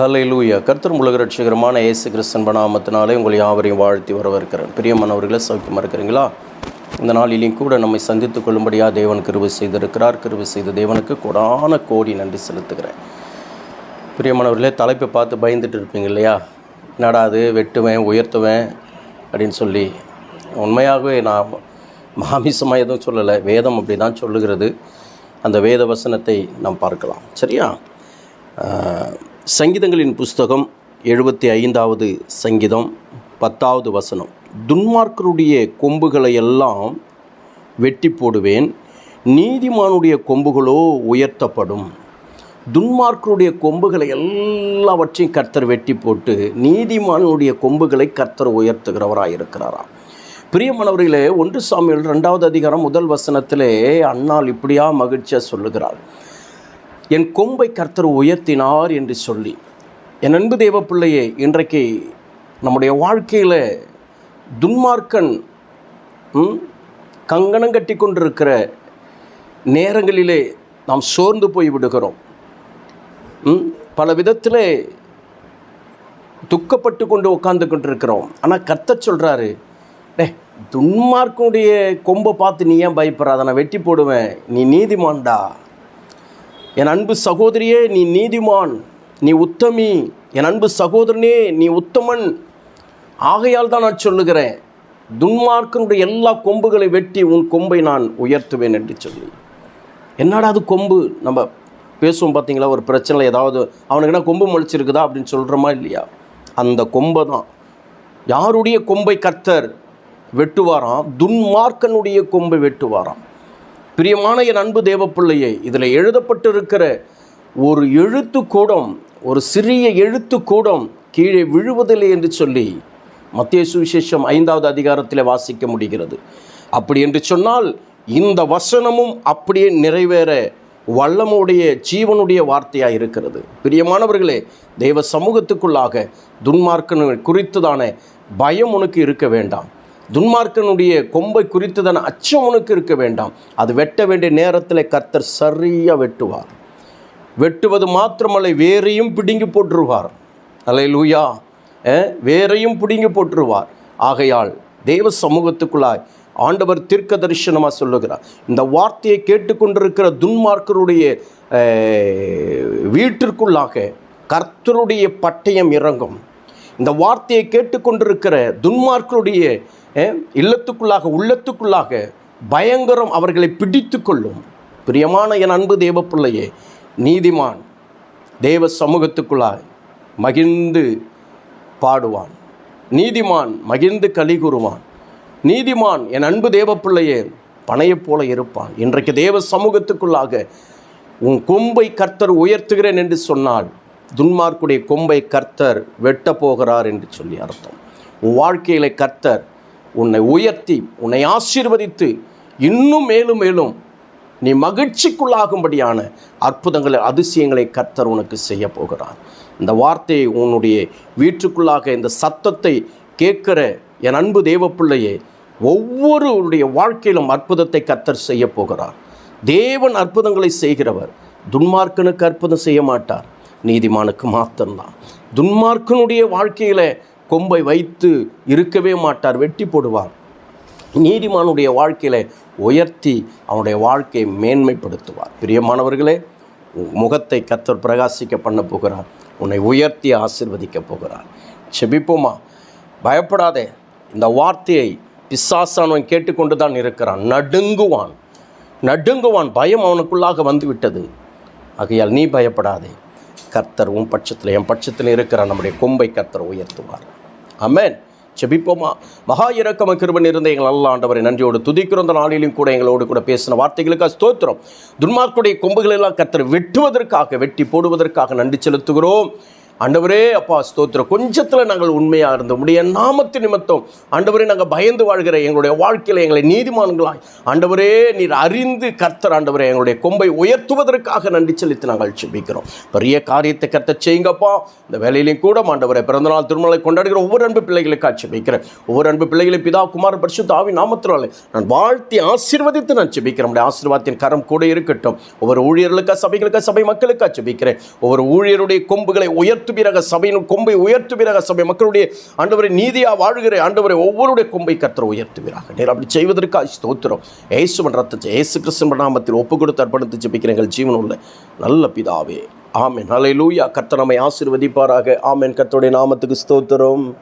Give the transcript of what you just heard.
ஹalleluya. கர்த்தர் உலக ரட்சிகரமான இயேசு கிறிஸ்தன் பணாமத்தினாலே உங்கள் யாவரையும் வாழ்த்தி வரவேற்கிறேன். பிரியமானவர்களை சௌக்கியமாக இருக்கிறீங்களா இந்த நாளிலையும் கூட நம்மை சந்தித்துக் கொள்ளும்படியாக தேவன் கிருபை செய்திருக்கிறார். கிருவு செய்த தேவனுக்கு கொடான கோடி நன்றி செலுத்துகிறேன். பிரியமானவர்களே தலைப்பை பார்த்து பயந்துட்டு இருப்பீங்க இல்லையா? என்னடா அது வெட்டுவேன் உயர்த்துவேன் அப்படின்னு சொல்லி. உண்மையாகவே நான் மாமிசமாக எதுவும் சொல்லலை. வேதம் அப்படி தான் சொல்லுகிறது. அந்த வேத வசனத்தை நாம் பார்க்கலாம். சரியா? சங்கீதங்களின் புஸ்தகம் எழுபத்தி ஐந்தாவது சங்கீதம் பத்தாவது வசனம். துன்மார்க்கருடைய கொம்புகளை எல்லாம் வெட்டி போடுவேன் நீதிமானுடைய கொம்புகளோ உயர்த்தப்படும். துன்மார்க்கருடைய கொம்புகளை எல்லாவற்றையும் கர்த்தர் வெட்டி போட்டு நீதிமானுடைய கொம்புகளை கர்த்தர் உயர்த்துகிறவராக இருக்கிறாராம் பிரியமானவர்களே ஒன்று சாமியில் ரெண்டாவது அதிகாரம் முதல் வசனத்திலே அண்ணால் இப்படியா மகிழ்ச்சியாக சொல்லுகிறார். என் கொம்பை கர்த்தர் உயர்த்தினார் என்று சொல்லி. என் அன்பு தேவ பிள்ளையே இன்றைக்கு நம்முடைய வாழ்க்கையில் துன்மார்க்கன் ம், கங்கணம் கட்டி கொண்டிருக்கிற நேரங்களிலே நாம் சோர்ந்து போய் விடுகிறோம். ம், பல விதத்தில் துக்கப்பட்டு கொண்டு உட்காந்து கொண்டிருக்கிறோம். ஆனால் கர்த்தர் சொல்கிறாரு டே துன்மார்க்கனுடைய கொம்பை பார்த்து நீ ஏன் பயப்படுறாத நான் வெட்டி போடுவேன். நீ நீதிமான்டா. என் அன்பு சகோதரியே நீ நீதிமான் நீ உத்தமி. என் அன்பு சகோதரனே நீ உத்தமன். ஆகையால் தான் நான் சொல்லுகிறேன் துன்மார்க்கனுடைய எல்லா கொம்புகளை வெட்டி உன் கொம்பை நான் உயர்த்துவேன் என்று சொல்லி. என்னடா அது கொம்பு? நம்ம பேசுவோம் பார்த்தீங்களா? ஒரு பிரச்சனை ஏதாவது அவனுக்கு என்ன கொம்பு முளைச்சிருக்குதா அப்படின்னு சொல்கிறோமா இல்லையா? அந்த கொம்பை தான். யாருடைய கொம்பை கர்த்தர் வெட்டுவாராம்? துன்மார்க்கனுடைய கொம்பை வெட்டுவாராம். பிரியமான என் அன்பு தேவப்பிள்ளையே இதில் எழுதப்பட்டிருக்கிற ஒரு எழுத்து கூடம் ஒரு சிறிய எழுத்து கூடம் கீழே விழுவதில்லை என்று சொல்லி மத்திய சுவிசேஷம் ஐந்தாவது அதிகாரத்தில் வாசிக்க முடிகிறது. அப்படி என்று சொன்னால் இந்த வசனமும் அப்படியே நிறைவேற வல்லமுடைய ஜீவனுடைய வார்த்தையாக இருக்கிறது. பிரியமானவர்களே தெய்வ சமூகத்துக்குள்ளாக துன்மார்க்கன் குறித்துதான பயம் உனக்கு இருக்க வேண்டாம். துன்மார்க்கனுடைய கொம்பை குறித்துதான அச்சம் உனக்கு இருக்க வேண்டாம். அது வெட்ட வேண்டிய நேரத்தில் கர்த்தர் சரியாக வெட்டுவார். வெட்டுவது மாத்திரமல்ல வேறையும் பிடுங்கி போட்டுருவார் அலை லூயா வேறையும் பிடுங்கி போட்டுருவார் ஆகையால் தேவ சமூகத்துக்குள்ளாய் ஆண்டவர் தீர்க்க தரிசனமாக சொல்லுகிறார். இந்த வார்த்தையை கேட்டுக்கொண்டிருக்கிற துன்மார்க்கருடைய வீட்டிற்குள்ளாக கர்த்தருடைய பட்டயம் இறங்கும். இந்த வார்த்தையை கேட்டுக்கொண்டிருக்கிற துன்மார்களுடைய இல்லத்துக்குள்ளாக உள்ளத்துக்குள்ளாக பயங்கரம் அவர்களை பிடித்து கொள்ளும் பிரியமான என் அன்பு தேவ பிள்ளையே நீதிமான் தேவ சமூகத்துக்குள்ளாய் மகிழ்ந்து பாடுவான். நீதிமான் மகிழ்ந்து களி கூறுவான். நீதிமான் என் அன்பு தேவ பிள்ளையே பனையைப் போல இருப்பான். இன்றைக்கு தேவ சமூகத்துக்குள்ளாக உன் கொம்பை கர்த்தர் உயர்த்துகிறேன் என்று சொன்னால் துன்மார்க்குடைய கொம்பை கர்த்தர் வெட்டப் போகிறார் என்று சொல்லி அர்த்தம். உன் வாழ்க்கையில கர்த்தர் உன்னை உயர்த்தி உன்னை ஆசீர்வதித்து இன்னும் மேலும் மேலும் நீ மகிழ்ச்சிக்குள்ளாகும்படியான அற்புதங்களை அதிசயங்களை கர்த்தர் உனக்கு செய்ய போகிறார். இந்த வார்த்தையை உன்னுடைய வீட்டுக்குள்ளாக இந்த சத்தத்தை கேட்கிற என் அன்பு தேவப்பிள்ளையே ஒவ்வொருவருடைய வாழ்க்கையிலும் அற்புதத்தை கர்த்தர் செய்ய போகிறார். தேவன் அற்புதங்களை செய்கிறவர். துன்மார்க்கனுக்கு அற்புதம் செய்ய மாட்டார். நீதிமானுக்கு மாத்திரம்தான். துன்மார்க்கனுடைய வாழ்க்கையில் கொம்பை வைத்து இருக்கவே மாட்டார் வெட்டி போடுவார். நீதிமானுடைய வாழ்க்கையில் உயர்த்தி அவனுடைய வாழ்க்கையை மேன்மைப்படுத்துவார். பிரியமானவர்களே முகத்தை கத்தர் பிரகாசிக்க பண்ண போகிறார். உன்னை உயர்த்தி ஆசிர்வதிக்க போகிறார். செபிப்போமா? பயப்படாதே. இந்த வார்த்தையை பிசாசானவன் கேட்டுக்கொண்டு தான் இருக்கிறான். நடுங்குவான். நடுங்குவான். பயம் அவனுக்குள்ளாக வந்து விட்டது ஆகையால் நீ பயப்படாதே. கர்த்தர் உன் பட்சத்தில் என் பட்சத்தில் இருக்கிற நம்முடைய கொம்பை கர்த்தர் உயர்த்துவார். அமேன் செபிப்போமா மகா இறக்கம கிருபன் இருந்த எங்கள் நல்ல ஆண்டவரை நன்றியோடு துதிக்கிறோம். அந்த நாளிலும் கூட எங்களோடு கூட பேசின வார்த்தைகளுக்காக ஸ்தோத்திரம். துன்மார்க்குடைய கொம்புகளெல்லாம் கர்த்தர் வெட்டுவதற்காக வெட்டி போடுவதற்காக நன்றி செலுத்துகிறோம். ஆண்டவரே அப்பா ஸ்தோத்திரம். கொஞ்சத்தில் நாங்கள் உண்மையாக இருந்தோம். உடைய நாமத்து நிமித்தம். ஆண்டவரே நாங்கள் பயந்து வாழ்கிற எங்களுடைய வாழ்க்கையில் எங்களை நீதிமான்களாய். ஆண்டவரே நீர் அறிந்து கர்த்தர் ஆண்டவரே எங்களுடைய கொம்பை உயர்த்துவதற்காக நன்றி செலுத்தி நாங்கள் செபிக்கிறோம் பெரிய காரியத்தை கர்த்த செய்யுங்கப்பா. இந்த வேலையிலையும் கூட ஆண்டவரை பிறந்தநாள் திருமணத்தை கொண்டாடுகிற ஒவ்வொரு அன்பு பிள்ளைகளுக்காக செபிக்கிறேன் ஒவ்வொரு அன்பு பிள்ளைகளை பிதா குமார் பரிசு ஆவி நாமத்தினாலே நான் வாழ்த்தி ஆசீர்வதித்து நான் செபிக்கிறேன் நம்முடைய ஆசீர்வாதத்தின் கரம் கூட இருக்கட்டும். ஒவ்வொரு ஊழியர்களுக்காக சபைகளுக்காக சபை மக்களுக்காக செபிக்கிறேன் ஒவ்வொரு ஊழியருடைய கொம்புகளை உயர்த்து உயர்த்துவீராக சபையின் கொம்பை உயர்த்துவீராக சபை மக்களுடைய ஆண்டவரை நீதியாக வாழ்கிற ஆண்டவரை ஒவ்வொருடைய கொம்பை கத்திர உயர்த்துவீராக. நேரம் அப்படி செய்வதற்காக ஸ்தோத்திரம். ஏசுவன் ரத்தத்தை ஏசு கிருஷ்ணன் நாமத்தில் ஒப்பு கொடுத்து அர்ப்பணித்து ஜபிக்கிறீர்கள். ஜீவன் உள்ள நல்ல பிதாவே. ஆமேன். ஹalleluya. லூயா நம்மை ஆசீர்வதிப்பாராக. ஆமேன். கத்தோடைய நாமத்துக்கு ஸ்தோத்திரம்.